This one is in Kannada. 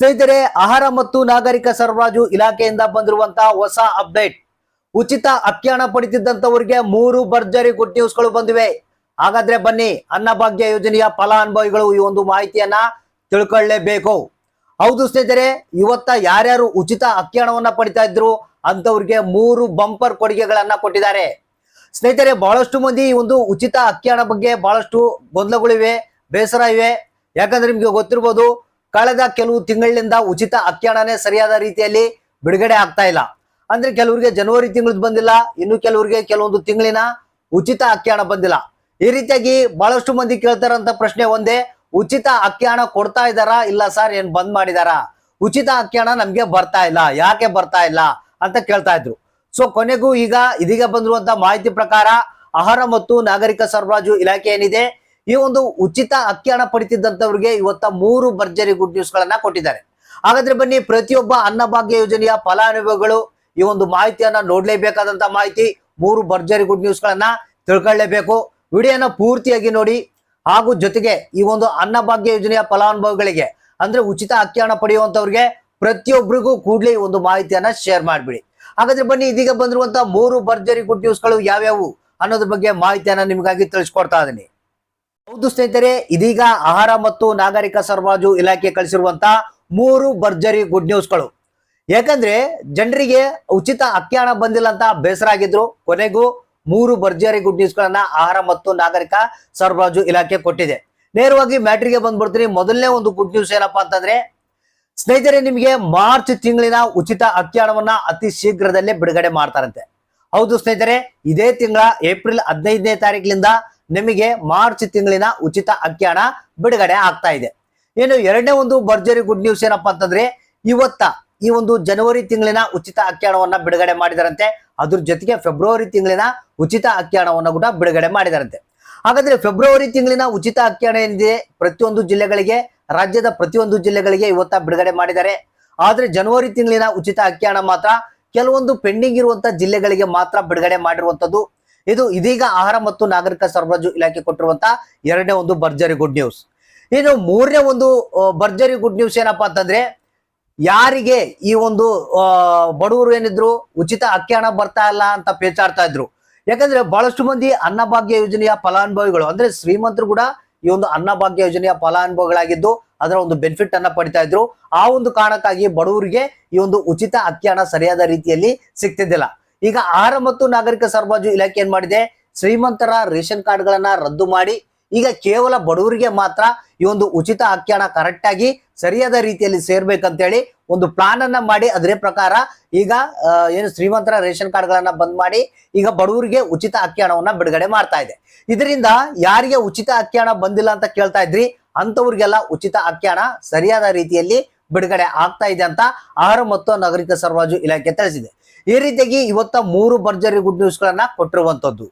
ಸ್ನೇಹಿತರೆ, ಆಹಾರ ಮತ್ತು ನಾಗರಿಕ ಸರಬರಾಜು ಇಲಾಖೆಯಿಂದ ಬಂದಿರುವಂತಹ ಹೊಸ ಅಪ್ಡೇಟ್. ಉಚಿತ ಅಕ್ಕಿಹಣ ಪಡಿತಿದ್ದಂತವರಿಗೆ ಮೂರು ಭರ್ಜರಿ ಗುಡ್ ನ್ಯೂಸ್ಗಳು ಬಂದಿವೆ. ಹಾಗಾದ್ರೆ ಬನ್ನಿ, ಅನ್ನಭಾಗ್ಯ ಯೋಜನೆಯ ಫಲಾನುಭವಿಗಳು ಈ ಒಂದು ಮಾಹಿತಿಯನ್ನ ತಿಳ್ಕೊಳ್ಳೇಬೇಕು. ಹೌದು ಸ್ನೇಹಿತರೆ, ಇವತ್ತ ಯಾರ್ಯಾರು ಉಚಿತ ಅಕ್ಕಿಹಣವನ್ನ ಪಡಿತಾ ಇದ್ರು ಅಂತವ್ರಿಗೆ ಮೂರು ಬಂಪರ್ ಕೊಡುಗೆಗಳನ್ನ ಕೊಟ್ಟಿದ್ದಾರೆ. ಸ್ನೇಹಿತರೆ, ಬಹಳಷ್ಟು ಮಂದಿ ಈ ಒಂದು ಉಚಿತ ಅಕ್ಕಿಹಣ ಬಗ್ಗೆ ಬಹಳಷ್ಟು ಗೊಂದಲಗಳಿವೆ, ಬೇಸರ ಇವೆ. ಯಾಕಂದ್ರೆ ನಿಮ್ಗೆ ಗೊತ್ತಿರ್ಬೋದು ಕಳೆದ ಕೆಲವು ತಿಂಗಳಿನಿಂದ ಉಚಿತ ಅಕ್ಕಿಹಣನೇ ಸರಿಯಾದ ರೀತಿಯಲ್ಲಿ ಬಿಡುಗಡೆ ಆಗ್ತಾ ಇಲ್ಲ. ಅಂದ್ರೆ ಕೆಲವರಿಗೆ ಜನವರಿ ತಿಂಗಳದ್ದು ಬಂದಿಲ್ಲ, ಇನ್ನು ಕೆಲವರಿಗೆ ಕೆಲವೊಂದು ತಿಂಗಳಿನ ಉಚಿತ ಅಕ್ಕಿಹಣ ಬಂದಿಲ್ಲ. ಈ ರೀತಿಯಾಗಿ ಬಹಳಷ್ಟು ಮಂದಿ ಕೇಳ್ತಾರಂತ ಪ್ರಶ್ನೆ ಒಂದೇ, ಉಚಿತ ಅಕ್ಕಿಹಣ ಕೊಡ್ತಾ ಇದ್ದಾರಾ? ಇಲ್ಲ ಸರ್, ಏನ್ ಬಂದ್ ಮಾಡಿದಾರಾ? ಉಚಿತ ಅಕ್ಕಿಹಣ ನಮ್ಗೆ ಬರ್ತಾ ಇಲ್ಲ, ಯಾಕೆ ಬರ್ತಾ ಇಲ್ಲ ಅಂತ ಕೇಳ್ತಾ ಇದ್ರು. ಸೊ ಕೊನೆಗೂ ಈಗ ಇದೀಗ ಬಂದಿರುವಂತ ಮಾಹಿತಿ ಪ್ರಕಾರ ಆಹಾರ ಮತ್ತು ನಾಗರಿಕ ಸರಬರಾಜು ಇಲಾಖೆ ಏನಿದೆ ಈ ಒಂದು ಉಚಿತ ಅಕ್ಕಿಹಣ ಪಡಿತಿದ್ದಂಥವ್ರಿಗೆ ಇವತ್ತ ಮೂರು ಭರ್ಜರಿ ಗುಡ್ ನ್ಯೂಸ್ ಗಳನ್ನ ಕೊಟ್ಟಿದ್ದಾರೆ. ಹಾಗಾದ್ರೆ ಬನ್ನಿ, ಪ್ರತಿಯೊಬ್ಬ ಅನ್ನಭಾಗ್ಯ ಯೋಜನೆಯ ಫಲಾನುಭವಿಗಳು ಈ ಒಂದು ಮಾಹಿತಿಯನ್ನ ನೋಡ್ಲೇಬೇಕಾದಂತ ಮಾಹಿತಿ, ಮೂರು ಭರ್ಜರಿ ಗುಡ್ ನ್ಯೂಸ್ ಗಳನ್ನ ತಿಳ್ಕೊಳ್ಳೇಬೇಕು. ವಿಡಿಯೋನ ಪೂರ್ತಿಯಾಗಿ ನೋಡಿ, ಹಾಗೂ ಜೊತೆಗೆ ಈ ಒಂದು ಅನ್ನಭಾಗ್ಯ ಯೋಜನೆಯ ಫಲಾನುಭವಿಗಳಿಗೆ, ಅಂದ್ರೆ ಉಚಿತ ಅಕ್ಕಿಹಣ ಪಡೆಯುವಂತವ್ರಿಗೆ ಪ್ರತಿಯೊಬ್ಬರಿಗೂ ಕೂಡಲೇ ಒಂದು ಮಾಹಿತಿಯನ್ನ ಶೇರ್ ಮಾಡ್ಬಿಡಿ. ಹಾಗಾದ್ರೆ ಬನ್ನಿ, ಇದೀಗ ಬಂದಿರುವಂತಹ ಮೂರು ಭರ್ಜರಿ ಗುಡ್ ನ್ಯೂಸ್ಗಳು ಯಾವ್ಯಾವು ಅನ್ನೋದ್ರ ಬಗ್ಗೆ ಮಾಹಿತಿಯನ್ನ ನಿಮಗಾಗಿ ತಿಳಿಸ್ಕೊಡ್ತಾ ಇದೀನಿ. ಹೌದು ಸ್ನೇಹಿತರೆ, ಇದೀಗ ಆಹಾರ ಮತ್ತು ನಾಗರಿಕ ಸರಬರಾಜು ಇಲಾಖೆ ಕಳಿಸಿರುವಂತಹ ಮೂರು ಭರ್ಜರಿ ಗುಡ್ ನ್ಯೂಸ್ಗಳು ಯಾಕಂದ್ರೆ ಜನರಿಗೆ ಉಚಿತ ಅಕ್ಕಿಹಣ ಬಂದಿಲ್ಲ ಅಂತ ಬೇಸರ ಆಗಿದ್ರು. ಕೊನೆಗೂ ಮೂರು ಭರ್ಜರಿ ಗುಡ್ ನ್ಯೂಸ್ ಗಳನ್ನ ಆಹಾರ ಮತ್ತು ನಾಗರಿಕ ಸರಬರಾಜು ಇಲಾಖೆ ಕೊಟ್ಟಿದೆ. ನೇರವಾಗಿ ಮ್ಯಾಟ್ರಿಗೆ ಬಂದ್ಬಿಡ್ತೀನಿ. ಮೊದಲನೇ ಒಂದು ಗುಡ್ ನ್ಯೂಸ್ ಏನಪ್ಪಾ ಅಂತಂದ್ರೆ, ಸ್ನೇಹಿತರೆ, ನಿಮಗೆ ಮಾರ್ಚ್ ತಿಂಗಳಿನ ಉಚಿತ ಅಕ್ಕಿಯಾಣವನ್ನ ಅತಿ ಶೀಘ್ರದಲ್ಲೇ ಬಿಡುಗಡೆ ಮಾಡ್ತಾರಂತೆ. ಹೌದು ಸ್ನೇಹಿತರೆ, ಇದೇ ತಿಂಗಳ ಏಪ್ರಿಲ್ ಹದಿನೈದನೇ ತಾರೀಕಿನಿಂದ ನಿಮಗೆ ಮಾರ್ಚ್ ತಿಂಗಳಿನ ಉಚಿತ ಅಕ್ಕಿಹಣ ಬಿಡುಗಡೆ ಆಗ್ತಾ ಇದೆ. ಏನು ಎರಡನೇ ಒಂದು ಭರ್ಜರಿ ಗುಡ್ ನ್ಯೂಸ್ ಏನಪ್ಪಾ ಅಂತಂದ್ರೆ, ಇವತ್ತ ಈ ಒಂದು ಜನವರಿ ತಿಂಗಳಿನ ಉಚಿತ ಅಕ್ಕಿಹಣವನ್ನ ಬಿಡುಗಡೆ ಮಾಡಿದರಂತೆ. ಅದ್ರ ಜೊತೆಗೆ ಫೆಬ್ರವರಿ ತಿಂಗಳಿನ ಉಚಿತ ಅಕ್ಕಿಹಣವನ್ನ ಕೂಡ ಬಿಡುಗಡೆ ಮಾಡಿದರಂತೆ. ಹಾಗಾದ್ರೆ ಫೆಬ್ರವರಿ ತಿಂಗಳಿನ ಉಚಿತ ಅಕ್ಕಿಹಣ ಏನಿದೆ? ಪ್ರತಿಯೊಂದು ಜಿಲ್ಲೆಗಳಿಗೆ, ರಾಜ್ಯದ ಪ್ರತಿಯೊಂದು ಜಿಲ್ಲೆಗಳಿಗೆ ಇವತ್ತ ಬಿಡುಗಡೆ ಮಾಡಿದ್ದಾರೆ. ಆದ್ರೆ ಜನವರಿ ತಿಂಗಳಿನ ಉಚಿತ ಅಕ್ಕಿಹಣ ಮಾತ್ರ ಕೆಲವೊಂದು ಪೆಂಡಿಂಗ್ ಇರುವಂತಹ ಜಿಲ್ಲೆಗಳಿಗೆ ಮಾತ್ರ ಬಿಡುಗಡೆ ಮಾಡಿರುವಂತದ್ದು ಇದು ಇದೀಗ ಆಹಾರ ಮತ್ತು ನಾಗರಿಕ ಸರಬರಾಜು ಇಲಾಖೆ ಕೊಟ್ಟಿರುವಂತಹ ಎರಡನೇ ಒಂದು ಭರ್ಜರಿ ಗುಡ್ ನ್ಯೂಸ್ ಇನ್ನು ಮೂರನೇ ಒಂದು ಭರ್ಜರಿ ಗುಡ್ ನ್ಯೂಸ್ ಏನಪ್ಪಾ ಅಂತಂದ್ರೆ, ಯಾರಿಗೆ ಈ ಒಂದು ಬಡವರು ಏನಿದ್ರು, ಉಚಿತ ಅಕ್ಕಿ ಹಣ ಬರ್ತಾ ಇಲ್ಲ ಅಂತ ಪೇಚಾಡ್ತಾ ಇದ್ರು. ಯಾಕಂದ್ರೆ ಬಹಳಷ್ಟು ಮಂದಿ ಅನ್ನಭಾಗ್ಯ ಯೋಜನೆಯ ಫಲಾನುಭವಿಗಳು, ಅಂದ್ರೆ ಶ್ರೀಮಂತರು ಕೂಡ ಈ ಒಂದು ಅನ್ನಭಾಗ್ಯ ಯೋಜನೆಯ ಫಲಾನುಭವಿಗಳಾಗಿದ್ದು, ಅದರ ಒಂದು ಬೆನಿಫಿಟ್ ಅನ್ನ ಪಡಿತಾ ಇದ್ರು. ಆ ಒಂದು ಕಾರಣಕ್ಕಾಗಿ ಬಡವರಿಗೆ ಈ ಒಂದು ಉಚಿತ ಅಕ್ಕಿ ಸರಿಯಾದ ರೀತಿಯಲ್ಲಿ ಸಿಗ್ತಿದ್ದಿಲ್ಲ. ಈಗ ಆಹಾರ ಮತ್ತು ನಾಗರಿಕ ಸರಬರಾಜು ಇಲಾಖೆ ಏನ್ ಮಾಡಿದೆ? ಶ್ರೀಮಂತರ ರೇಷನ್ ಕಾರ್ಡ್ಗಳನ್ನ ರದ್ದು ಮಾಡಿ. ಈಗ ಕೇವಲ ಬಡವರಿಗೆ ಮಾತ್ರ ಈ ಒಂದು ಉಚಿತ ಅಕ್ಕಿ ಹಣ ಕರೆಕ್ಟ್ ಆಗಿ ಸರಿಯಾದ ರೀತಿಯಲ್ಲಿ ಸೇರ್ಬೇಕಂತೇಳಿ ಒಂದು ಪ್ಲಾನ್ ಅನ್ನ ಮಾಡಿ. ಅದರ ಪ್ರಕಾರ ಈಗ ಏನು ಶ್ರೀಮಂತರ ರೇಷನ್ ಕಾರ್ಡ್ಗಳನ್ನ ಬಂದ್ ಮಾಡಿ ಈಗ ಬಡವರಿಗೆ ಉಚಿತ ಅಕ್ಕಿ ಬಿಡುಗಡೆ ಮಾಡ್ತಾ ಇದೆ. ಇದರಿಂದ ಯಾರಿಗೆ ಉಚಿತ ಅಕ್ಕಿ ಬಂದಿಲ್ಲ ಅಂತ ಕೇಳ್ತಾ ಇದ್ರಿ? ಅಂತವ್ರಿಗೆಲ್ಲ ಉಚಿತ ಹಣ ಸರಿಯಾದ ರೀತಿಯಲ್ಲಿ ಬಿಡುಗಡೆ ಆಗ್ತಾ ಇದೆ ಅಂತ ಆಹಾರ ಮತ್ತು ನಾಗರಿಕ ಸರಬರಾಜು ಇಲಾಖೆ ತಿಳಿಸಿದೆ. ಈ ರೀತಿಯಾಗಿ ಇವತ್ತ ಮೂರು ಭರ್ಜರಿ ಗುಡ್ ನ್ಯೂಸ್ ಗಳನ್ನ ಕೊಟ್ಟಿರುವಂತದ್ದು.